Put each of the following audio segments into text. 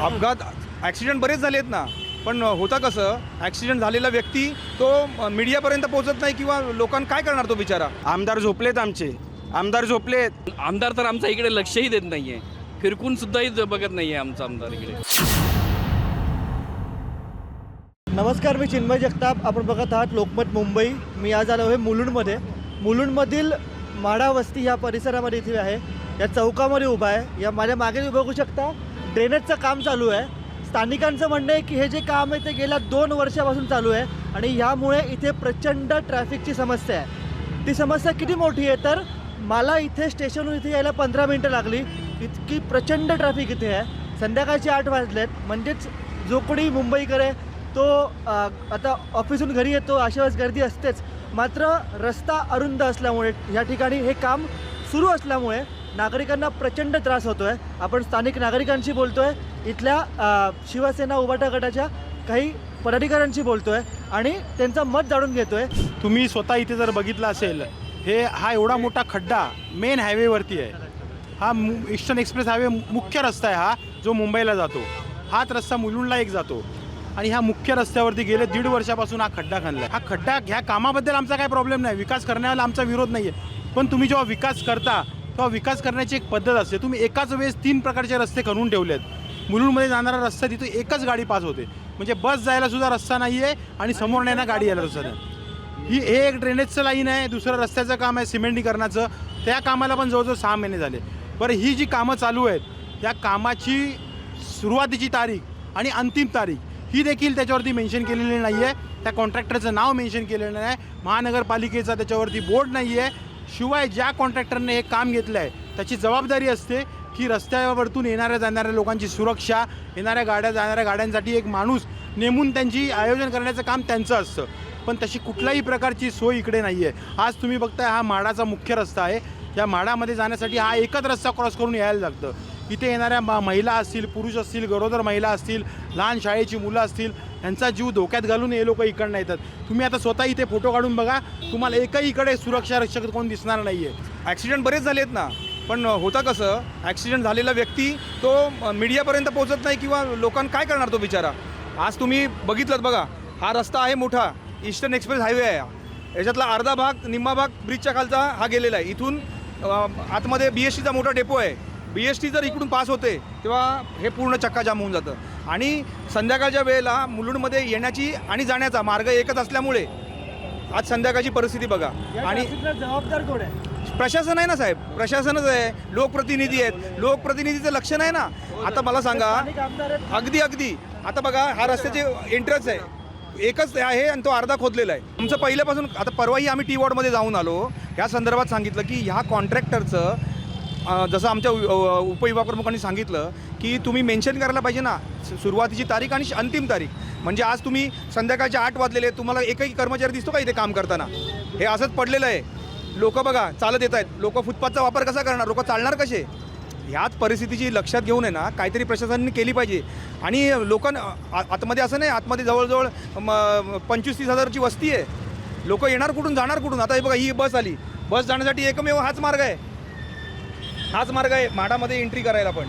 अपघात ॲक्सिडेंट बरेच झाले आहेत ना. पण होता कसं ॲक्सिडेंट झालेला व्यक्ती तो मीडियापर्यंत पोहोचत नाही किंवा लोकांना काय करणार तो बिचारा? आमदार झोपलेत आमचे. आमदार झोपलेत. आमदार तर आमचा इकडे लक्षही देत नाहीये. फिरकून सुद्धाही ज- बघत नाहीये आमचा आमदार इकडे. नमस्कार मी चिन्मय जगताप. आपण बघत आहात लोकमत मुंबई. मी आज आलो आहे मुलुंडमध्ये. मुलुंडमधील माडा वस्ती या परिसरामध्ये इथे आहे. या चौकामध्ये उभा आहे. या माझ्या मागे तुम्ही बघू शकता ड्रेनेजचं काम चालू आहे. स्थानिकांचं म्हणणं आहे की हे जे काम आहे ते गेल्या दोन वर्षापासून चालू आहे आणि ह्यामुळे इथे प्रचंड ट्रॅफिकची समस्या आहे. ती समस्या किती मोठी आहे तर मला इथे स्टेशनहून इथे यायला पंधरा मिनटं लागली. इतकी प्रचंड ट्रॅफिक इथे आहे. संध्याकाळचे आठ वाजलेत. म्हणजेच जो कोणी मुंबईकर आहे तो आता ऑफिसहून घरी येतो अशा वेळेस गर्दी असतेच. मात्र रस्ता अरुंद असल्यामुळे या ठिकाणी हे काम सुरू असल्यामुळे नागरिकांना प्रचंड त्रास होतो आहे आपण स्थानिक नागरिकांशी बोलतो आहे इथल्या शिवसेना उभाटा गटाच्या काही पदाधिकाऱ्यांशी बोलतो आहे आणि त्यांचं मत जाणून घेतो आहे तुम्ही स्वतः इथे जर बघितलं असेल हे हा एवढा मोठा खड्डा मेन हायवेवरती आहे. हा मु- ईस्टर्न एक्सप्रेस हायवे मुख्य रस्ता आहे हा जो मुंबईला जातो. हाच रस्ता मुलुंडला एक जातो. आणि ह्या मुख्य रस्त्यावरती गेले दीड वर्षापासून हा खड्डा खणला हा खड्डा ह्या कामाबद्दल आमचा काय प्रॉब्लेम नाही. विकास करण्याला आमचा विरोध नाही आहे पण तुम्ही जेव्हा विकास करता किंवा विकास करण्याची एक पद्धत असते. तुम्ही एकाच वेळेस तीन प्रकारचे रस्ते खणून ठेवलेत मुलुंडमध्ये जाणारा रस्ता तिथे एकच गाडी पास होते. म्हणजे बस जायला सुद्धा रस्ता नाही आहे आणि समोर नाही गाडी यायला रस्ता नाही. ही हे एक ड्रेनेजचं लाईन आहे. दुसरं रस्त्याचं काम आहे सिमेंटीकरणाचं. त्या कामाला पण जवळजवळ सहा महिने झाले. बरं ही जी कामं चालू आहेत या कामाची सुरुवातीची तारीख आणि अंतिम तारीख ही देखील त्याच्यावरती मेन्शन केलेली नाही आहे त्या कॉन्ट्रॅक्टरचं नाव मेन्शन केलेलं नाही. महानगरपालिकेचा त्याच्यावरती बोर्ड नाही आहे शिवाय ज्या कॉन्ट्रॅक्टरने हे काम घेतलं आहे त्याची जबाबदारी असते की रस्त्यावरतून येणाऱ्या जाणाऱ्या लोकांची सुरक्षा येणाऱ्या गाड्या जाणाऱ्या गाड्यांसाठी एक माणूस नेमून त्यांची आयोजन करण्याचं काम त्यांचं असतं. पण तशी कुठल्याही प्रकारची सोय इकडे नाही आहे आज तुम्ही बघताय हा माडाचा मुख्य रस्ता आहे. या माडामध्ये जाण्यासाठी हा एकच रस्ता क्रॉस करून यायला लागतं. इथे येणाऱ्या मा महिला असतील पुरुष असतील गरोदर महिला असतील लहान शाळेची मुलं असतील यांचा जीव धोक्यात घालून हे लोक इकडनं येतात. तुम्ही आता स्वतः इथे फोटो काढून बघा तुम्हाला एकही इकडे सुरक्षा रक्षक कोण दिसणार नाही आहे ॲक्सिडेंट बरेच झाले आहेत ना पण होता कसं ॲक्सिडेंट झालेला व्यक्ती तो मीडियापर्यंत पोहोचत नाही किंवा लोकांना काय करणार तो बिचारा? आज तुम्ही बघितलं बघा हा रस्ता आहे मोठा ईस्टर्न एक्सप्रेस हायवे आहे याच्यातला अर्धा भाग निम्मा भाग ब्रिजच्या खालचा हा गेलेला आहे. इथून आतमध्ये बी एस सीचा मोठा डेपो आहे. बी एस टी जर इकडून पास होते तेव्हा हे पूर्ण चक्काजाम होऊन जातं. आणि संध्याकाळच्या वेळेला मुलुंडमध्ये येण्याची आणि जाण्याचा मार्ग एकच असल्यामुळे आज संध्याकाळची परिस्थिती बघा. आणि जबाबदार कोण आहे? प्रशासन आहे ना साहेब. प्रशासनच आहे. लोकप्रतिनिधी आहेत. लोकप्रतिनिधीचं लक्ष नाही ना. आता मला सांगा. अगदी अगदी. आता बघा हा रस्त्याचे एंट्रन्स आहे. एकच आहे आणि तो अर्धा खोदलेला आहे. आमचं पहिल्यापासून आता परवाही आम्ही टी वॉर्डमध्ये जाऊन आलो. या संदर्भात सांगितलं की ह्या कॉन्ट्रॅक्टरचं जसं आमच्या उपविभागप्रमुखांनी सांगितलं की तुम्ही मेन्शन करायला पाहिजे ना. सुरुवातीची तारीख आणि अंतिम तारीख. म्हणजे आज तुम्ही संध्याकाळचे आठ वाजलेले तुम्हाला एकही कर्मचारी दिसतो का इथे काम करताना? हे असंच पडलेलं आहे. लोक बघा चालत येत आहेत. लोक फुटपाथचा वापर कसा करणार? लोक चालणार कसे? ह्याच परिस्थितीची लक्षात घेऊन आहे ना काहीतरी प्रशासनाने केली पाहिजे. आणि लोकांना आ- आतमध्ये असं नाही आतमध्ये जवळजवळ म- पंचवीस तीस हजारची वस्ती आहे. लोक येणार कुठून जाणार कुठून? आता हे बघा ही बस आली. बस जाण्यासाठी एकमेव हाच मार्ग आहे. हाच मार्ग आहे. माडामध्ये एंट्री करायला पण.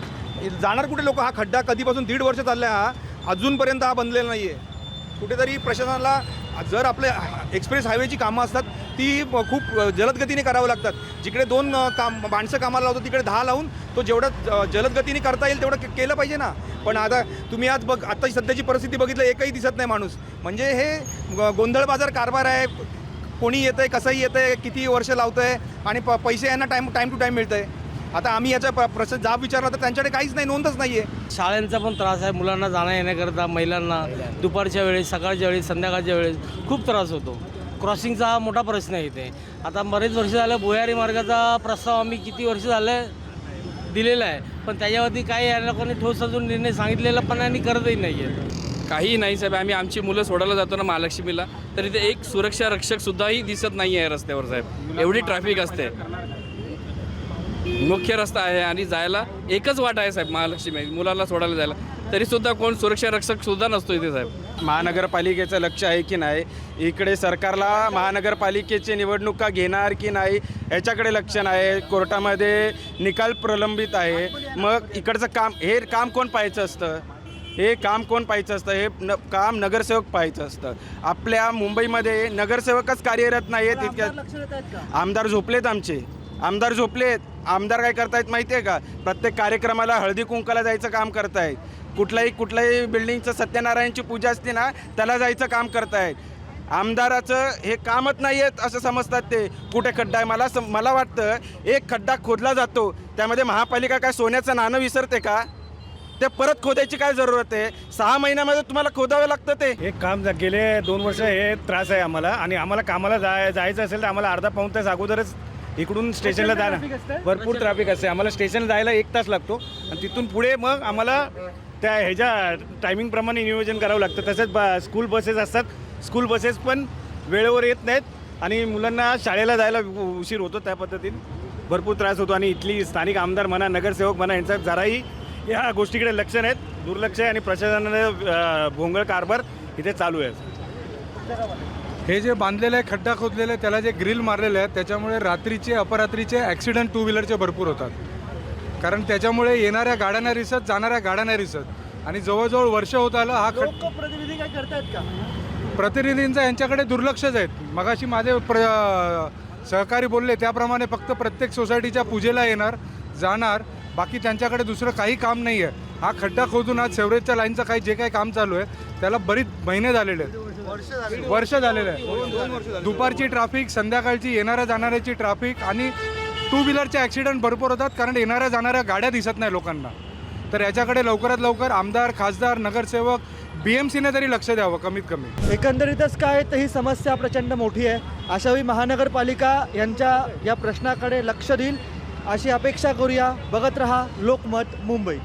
जाणार कुठे लोक? हा खड्डा कधीपासून दीड वर्ष चालला हा. अजूनपर्यंत हा बनलेला नाही आहे कुठेतरी प्रशासनाला जर आपले एक्सप्रेस हायवेची कामं असतात ती खूप जलद गतीने करावं लागतात. जिकडे दोन काम माणसं कामाला लावतो तिकडे दहा लावून तो जेवढं जलदगतीने करता येईल तेवढं केलं पाहिजे ना. पण आता तुम्ही आज बघ आत्ताची सध्याची परिस्थिती बघितलं एकही दिसत नाही माणूस. म्हणजे हे ग- गोंधळ बाजार कारभार आहे. कोणी येतं आहे कसंही येतं आहे किती वर्ष लावतं आहे आणि प पैसे यांना टाईम टाईम टू टाईम मिळतं आहे आता आम्ही याचा प्र प्रश्न जाब विचारला तर त्यांच्याकडे काहीच नाही नोंदच नाही आहे शाळांचा पण त्रास आहे मुलांना जाण्या येण्याकरता महिलांना दुपारच्या वेळेस सकाळच्या वेळेस संध्याकाळच्या वेळेस खूप त्रास होतो. क्रॉसिंगचा हा मोठा प्रश्न आहे इथे. आता बरेच वर्ष झालं भुयारी मार्गाचा प्रस्ताव आम्ही किती वर्ष झालं दिलेला आहे पण त्याच्यावरती काही या लोकांनी ठोस अजून निर्णय सांगितलेला पण आणि करतही नाही आहे काही नाही साहेब आम्ही आमची मुलं सोडायला जातो ना महालक्ष्मीला तर इथे एक सुरक्षा रक्षक सुद्धाही दिसत नाही आहे रस्त्यावर साहेब. एवढी ट्रॅफिक असते. मुख्य रस्ता आहे आणि जायला एकच वाट आहे साहेब महालक्ष्मी. मुलाला सोडायला जायला. तरी सुद्धा कोण सुरक्षा रक्षक सुद्धा नसतो इथे साहेब. महानगरपालिकेचं लक्ष आहे की नाही? इकडे सरकारला महानगरपालिकेची निवडणुका घेणार की नाही याच्याकडे लक्ष नाही. कोर्टामध्ये निकाल प्रलंबित आहे. मग इकडचं काम हे काम कोण पाहायचं असतं? हे काम कोण पाहायचं असतं? हे न काम नगरसेवक पाहायचं असतं. आपल्या मुंबईमध्ये नगरसेवकच कार्यरत नाही आहेत आमदार इतक्या आमदार झोपलेत आमचे. आमदार झोपलेत आमदार काय करतायत माहिती आहे का? प्रत्येक कार्यक्रमाला हळदी कुंकाला जायचं काम करतायत. कुठल्याही कुठल्याही बिल्डिंगचं सत्यनारायणची पूजा असते ना त्याला जायचं काम करतायत. आमदाराचं हे कामच नाही आहेत असं समजतात ते. कुठे खड्डा आहे? मला सम मला वाटतं एक खड्डा खोदला जातो. त्यामध्ये महापालिका काय सोन्याचं नाणं विसरते का? ते परत खोदायची काय जरूरत आहे? सहा महिन्यामध्ये तुम्हाला खोदावं लागतं ते. हे काम गेले दोन वर्ष हे त्रास आहे आम्हाला आणि आम्हाला कामाला जाय जायचं असेल तर आम्हाला अर्धा पाऊण तास अगोदरच इकडून स्टेशनला? जायला भरपूर ट्रॅफिक असते. आम्हाला स्टेशनला जायला एक तास लागतो. आणि तिथून पुढे मग आम्हाला त्या ह्याच्या टायमिंगप्रमाणे नियोजन करावं लागतं. तसेच ब स्कूल बसेस असतात. स्कूल बसेस पण वेळेवर येत नाहीत. आणि मुलांना शाळेला जायला उशीर होतो त्या पद्धतीने. भरपूर त्रास होतो. आणि इथली स्थानिक आमदार म्हणा नगरसेवक म्हणा यांचा जराही या गोष्टीकडे लक्ष नाहीत. दुर्लक्ष आहे. आणि प्रशासनाने भोंगळ कारभार इथे चालू आहे. हे जे बांधलेलं आहे खड्डा खोदलेलं आहे त्याला जे ग्रिल मारलेलं आहे त्याच्यामुळे रात्रीचे अपरात्रीचे ॲक्सिडेंट टू व्हीलरचे भरपूर होतात. कारण त्याच्यामुळे येणाऱ्या गाड्यांना रिसत जाणाऱ्या गाड्यांना रिसत. आणि जवळजवळ वर्ष होत आलं हा खड लोकप्रतिनिधी काय करतायत का? प्रतिनिधींचं यांच्याकडे दुर्लक्षच आहेत. मगाशी माझे प्र सहकारी बोलले त्याप्रमाणे फक्त प्रत्येक सोसायटीच्या पूजेला येणार जाणार बाकी त्यांच्याकडे दुसरं काही काम नाही आहे हा खड्डा खोदून आज सेवरेजच्या लाईनचं काही जे काही काम चालू आहे त्याला बरीच महिने झालेले आहेत. वर्ष झालेलं आहे. दुपारची ट्रॅफिक संध्याकाळची येणाऱ्या जाणाऱ्याची ट्रॅफिक आणि टू व्हीलरचे ॲक्सिडेंट भरपूर होतात कारण येणाऱ्या जाणाऱ्या गाड्या दिसत नाही लोकांना. तर याच्याकडे लवकरात लवकर आमदार खासदार नगरसेवक बी एम सीने तरी लक्ष द्यावं कमीत कमी. एकंदरीतच काय तर ही समस्या प्रचंड मोठी आहे. अशावेळी महानगरपालिका यांच्या या प्रश्नाकडे लक्ष देईल. अशी अपेक्षा करूया. बघत रहा लोकमत मुंबई.